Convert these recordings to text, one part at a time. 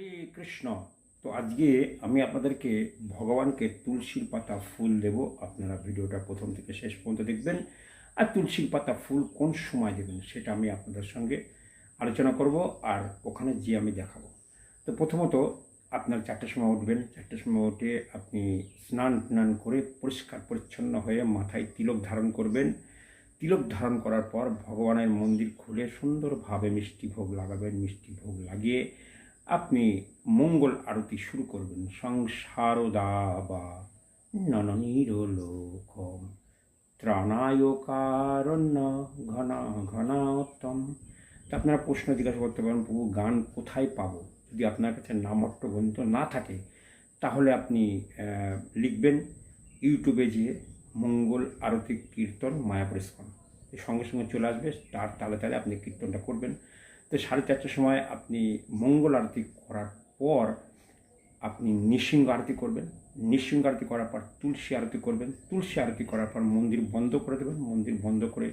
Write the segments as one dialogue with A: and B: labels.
A: হরে কৃষ্ণ। তো আজকে আমি আপনাদেরকে ভগবানকে তুলসীর পাতা ফুল দেব। আপনারা ভিডিওটা প্রথম থেকে শেষ পর্যন্ত দেখবেন। আর তুলসীর পাতা ফুল কোন সময় দেবেন সেটা আমি আপনাদের সঙ্গে আলোচনা করব আর ওখানে যে আমি দেখাবো। তো প্রথমত আপনার চারটের সময় উঠবেন। চারটের সময় উঠে আপনি স্নান টান করে পরিষ্কার পরিচ্ছন্ন হয়ে মাথায় তিলক ধারণ করবেন। তিলক ধারণ করার পর ভগবানের মন্দির খুলে সুন্দরভাবে মিষ্টি ভোগ লাগাবেন। মিষ্টি ভোগ লাগিয়ে আপনি মঙ্গল আরতি শুরু করবেন। সংসারদাবা নননীরলোকম ত্রাণায় কারণ্য ঘনা ঘনাত্তম। তা আপনারা প্রশ্ন জিজ্ঞাসা করতে পারেন, প্রভু, গান কোথায় পাবো? যদি আপনার কাছে নামট্ট গ্রন্থ না থাকে, তাহলে আপনি লিখবেন ইউটিউবে যেয়ে মঙ্গল আরতি কীর্তন মায়া পরিষ্কার সঙ্গে সঙ্গে চলে আসবে, তার তালে তালে আপনি কীর্তনটা করবেন। তো সাড়ে চারটার সময় আপনি মঙ্গল আরতি করার পর আপনি নৃসিংহ আরতি করবেন। নৃসিংহ আরতি করার পর তুলসী আরতি করবেন। তুলসী আরতি করার পর মন্দির বন্ধ করে দেবেন। মন্দির বন্ধ করে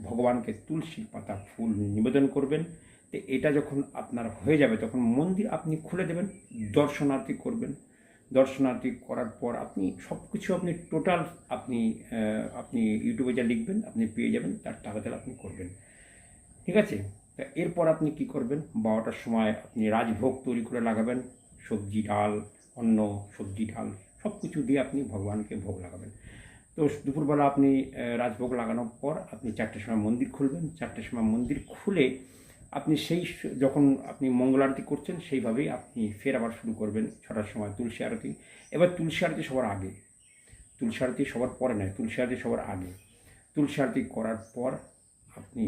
A: ভগবানকে তুলসীর পাতা ফুল নিবেদন করবেন। তো এটা যখন আপনার হয়ে যাবে, তখন মন্দির আপনি খুলে দেবেন, দর্শনার্থী করবেন। দর্শনার্থী করার পর আপনি সব কিছু আপনি টোটাল আপনি আপনি ইউটিউবে যা লিখবেন, আপনি পেয়ে যাবেন, তার তাড়াতাড়ি আপনি করবেন। ঠিক আছে? তা এরপর আপনি কি করবেন? বারোটার সময় আপনি রাজভোগ তৈরি করে লাগাবেন, সবজি ডাল, অন্ন, সবজি ডাল সব কিছু দিয়ে আপনি ভগবানকে ভোগ লাগাবেন। তো দুপুরবেলা আপনি রাজভোগ লাগানোর পর আপনি চারটের সময় মন্দির খুলবেন। চারটের সময় মন্দির খুলে আপনি সেই যখন আপনি মঙ্গল আরতি করছেন, সেইভাবেই আপনি ফের আবার শুরু করবেন ছটার সময় তুলসী আরতি। এবার তুলসী আরতি সবার আগে। তুলসী আরতি সবার পরে নয়, তুলসী আরতি সবার আগে। তুলসী আরতি করার পর আপনি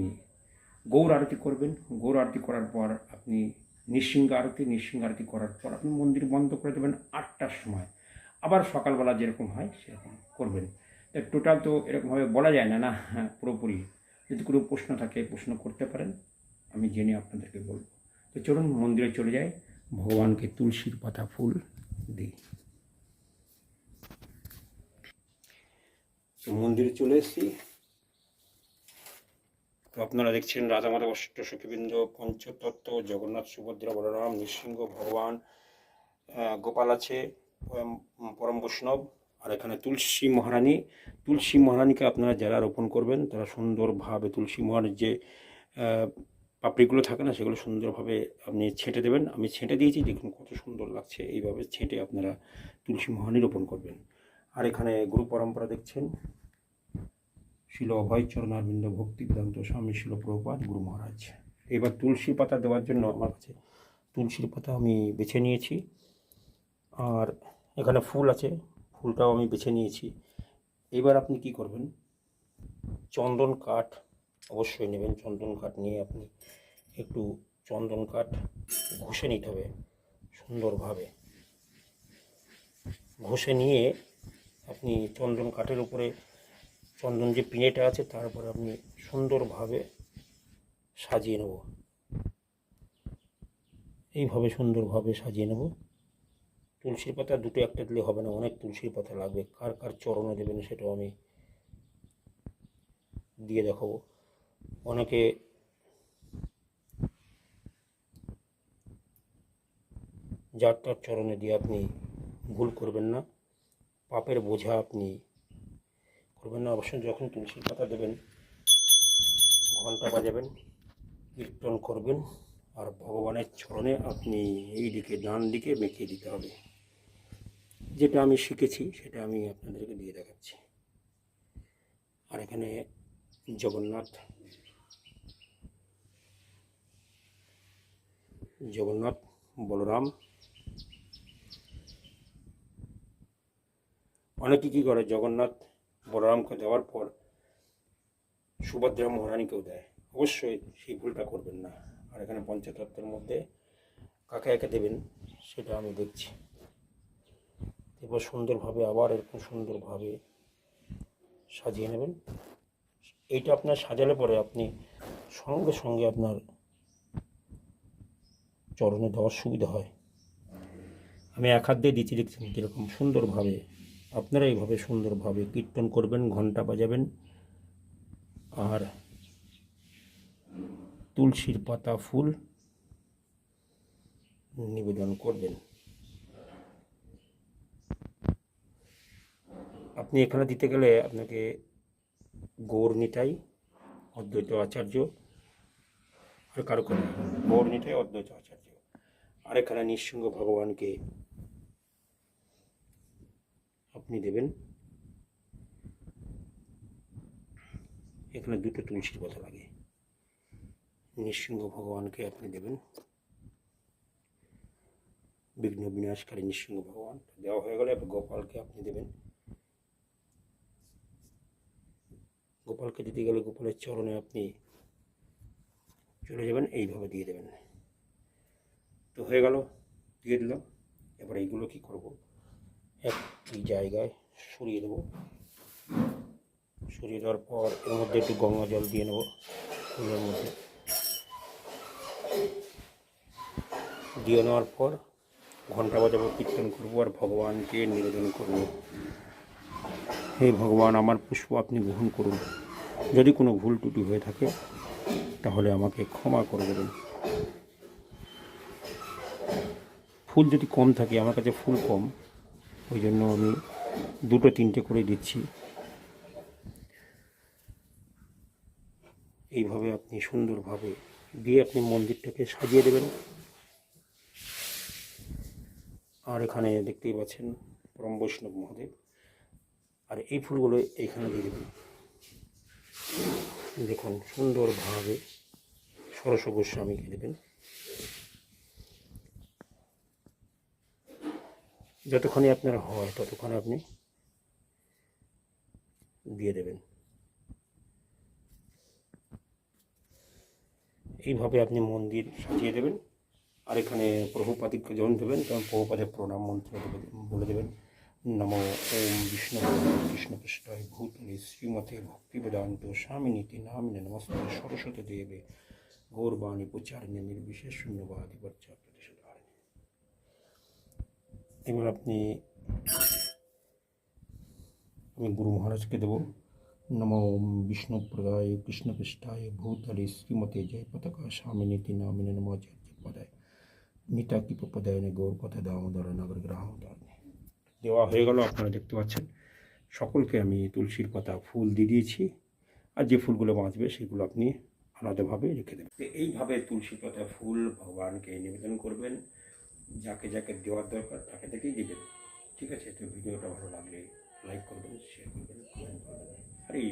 A: গৌর আরতি করবেন। গৌর আরতি করার পর আপনি নৃসিংহ আরতি নৃসিংহ আরতি করার পর আপনি মন্দির বন্ধ করে দেবেন আটটার সময়। আবার সকালবেলা যেরকম হয়, সেরকম করবেন। তা টোটাল তো এরকমভাবে বলা যায় না না হ্যাঁ পুরোপুরি। যদি কোনো প্রশ্ন থাকে, প্রশ্ন করতে পারেন, আমি জেনে আপনাদেরকে বলব। তো চলুন, মন্দিরে চলে যাই। ভগবানকে তুলসীর পাতা ফুল দিই। তো মন্দিরে চলে এসেছি। তো আপনারা দেখছেন রাজামাতা অষ্ট সখীবৃন্দ পঞ্চতত্ত্ব, জগন্নাথ সুভদ্রা, বলরাম, নৃসিংহ, ভগবান গোপাল আছে, পরম বৈষ্ণব, আর এখানে তুলসী মহারানী। তুলসী মহারানীকে আপনারা যারা রোপণ করবেন, তারা সুন্দরভাবে তুলসী মহারানীর যে পাপড়িগুলো থাকে না, সেগুলো সুন্দরভাবে আপনি ছেঁটে দেবেন। আমি ছেঁটে দিয়েছি, দেখুন কত সুন্দর লাগছে। এইভাবে ছেঁটে আপনারা তুলসী মহারানী রোপণ করবেন। আর এখানে গুরু পরম্পরা দেখছেন শিল অভয়চরণ অরবিন্দ ভক্তি বেদান্ত স্বামী শিল প্রভুপাদ গুরু মহারাজ। এবার তুলসী পাতা দেওয়ার জন্য আমার কাছে তুলসীর পাতা আমি বেছে নিয়েছি। আর এখানে ফুল আছে, ফুলটাও আমি বেছে নিয়েছি। এবার আপনি কি করবেন? চন্দন কাঠ অবশ্যই নেবেন। চন্দন কাঠ নিয়ে আপনি একটু চন্দন কাঠ ঘষে নিতে হবে সুন্দরভাবে। ঘষে নিয়ে আপনি চন্দন কাঠের উপরে চন্দন যে পিঁড়েটা আছে তারপর আপনি সুন্দরভাবে সাজিয়ে নেব। এইভাবে সুন্দরভাবে সাজিয়ে নেব। তুলসীর পাতা দুটো একটা দিলে হবে না, অনেক তুলসীর পাতা লাগবে। কার কার চরণে দেবেন সেটাও আমি দিয়ে দেখাবো। অনেকে যার তার চরণে দিয়ে আপনি ভুল করবেন না। পাপের বোঝা আপনি করবেন না, অবশ্যই যখন তুলসীর পাতা দেবেন, ঘণ্টা বাজাবেন, কীর্তন করবেন, আর ভগবানের চরণে আপনি এই দিকে, ডান দিকে বেঁকে দিতে হবে। যেটা আমি শিখেছি, সেটা আমি আপনাদেরকে দিয়ে দেখাচ্ছি। আর এখানে জগন্নাথ জগন্নাথ, বলরাম, অনেকে কী করে? জগন্নাথ বলরামকে দেওয়ার পর সুভদ্রা মহারানীকেও দেয়। অবশ্যই সেই ভুলটা করবেন না। আর এখানে পঞ্চতত্ত্বের মধ্যে কাকে একে দেবেন সেটা আমি দেখছি। এরপর সুন্দরভাবে আবার এরকম সুন্দরভাবে সাজিয়ে নেবেন। এইটা আপনার সাজালে পরে আপনি সঙ্গে সঙ্গে আপনার চরণে দেওয়ার সুবিধা হয়। আমি এক হাত দিয়ে দিচ্ছি দেখছি কীরকম সুন্দরভাবে আপনারা এইভাবে সুন্দরভাবে কীর্তন করবেন ঘণ্টা বাজাবেন। আর তুলসীর পাতা, ফুল নিবেদন করবেন। আপনি এখানে দিতে গেলে আপনাকে গৌর নিতাই, অদ্বৈত আচার্য, আর কারও করে গৌর নিতাই, অদ্বৈত আচার্য। আর এখানে নিঃসঙ্গ ভগবানকে আপনি দেবেন। এখানে দুটো তুলসীর কথা লাগে। নৃসিংহ ভগবানকে আপনি দেবেন। বিঘ্ন বিনাশকারী নৃসিংহ ভগবান। দেওয়া হয়ে গেলে গোপালকে আপনি দেবেন। গোপালকে দিতে গেলে গোপালের চরণে আপনি চলে যাবেন, এইভাবে দিয়ে দেবেন। তো হয়ে গেল, দিয়ে দিলাম। এবার এইগুলো কি করব? একটি জায়গায় সরিয়ে দেবো সরিয়ে দেওয়ার পর এর মধ্যে একটু গঙ্গা জল দিয়ে নেব। ফুলের মধ্যে দিয়ে নেওয়ার পর ঘণ্টা বাজাবো, কীর্তন করব আর ভগবানকে নিবেদন করব। হে ভগবান, আমার পুষ্প আপনি গ্রহণ করুন। যদি কোনো ভুল ত্রুটি হয়ে থাকে, তাহলে আমাকে ক্ষমা করে দেবেন। ফুল যদি কম থাকে, আমার কাছে ফুল কম ওই জন্য আমি দুটো তিনটে করে দিচ্ছি। এইভাবে আপনি সুন্দরভাবে দিয়ে আপনি মন্দিরটাকে সাজিয়ে দেবেন। আর এখানে দেখতেই পাচ্ছেন পরম বৈষ্ণব মহাদেব। আর এই ফুলগুলো এইখানে দিয়ে দেবেন। দেখুন, সুন্দরভাবে সরস গোস্বামীকে দেবেন। যতক্ষণে আপনার হয়, ততক্ষণ আপনি দিয়ে দেবেন। এইভাবে আপনি মন্দির সাজিয়ে দেবেন। আর এখানে প্রভুপাদিকে যখন দেবেন, তখন প্রভুপাদের প্রণাম মন্ত্র বলে দেবেন। নম ওম বিষ্ণু কৃষ্ণ কৃষ্ণায় ভূতলে শ্রীমতে ভক্তি বেদান্ত স্বামিনীতি নামিনে নমস্তে সরস্বতী দেবে। গৌরবাণী প্রচারিণী নির্বিশেষ শূন্যবাদী প্রতিশোধারিণী এবার আপনি আমি গুরু মহারাজকে দেবো। নম বিষ্ণু প্রদায় কৃষ্ণ পৃষ্ঠায় ভূতলে শ্রীমতে জয় পতাকা স্বামিনীতি নামিনে নমাচার্য পদায় নিতা কি পদায় গৌর পথে দামোদর নগর গ্রাম দেওয়া হয়ে গেল, আপনারা দেখতে পাচ্ছেন। সকলকে আমি তুলসীর পাতা ফুল দিয়ে দিয়েছি। আর যে ফুলগুলো বাঁচবে সেগুলো আপনি আলাদাভাবে রেখে দেবেন। এইভাবে তুলসী পাতা ফুল ভগবানকে নিবেদন করবেন। যাকে যাকে দেওয়ার দরকার তাকে তাকেই দেবেন। ঠিক আছে? তো ভিডিওটা ভালো লাগলে লাইক করবেন শেয়ার করবেন কমেন্ট করবেন। আর এই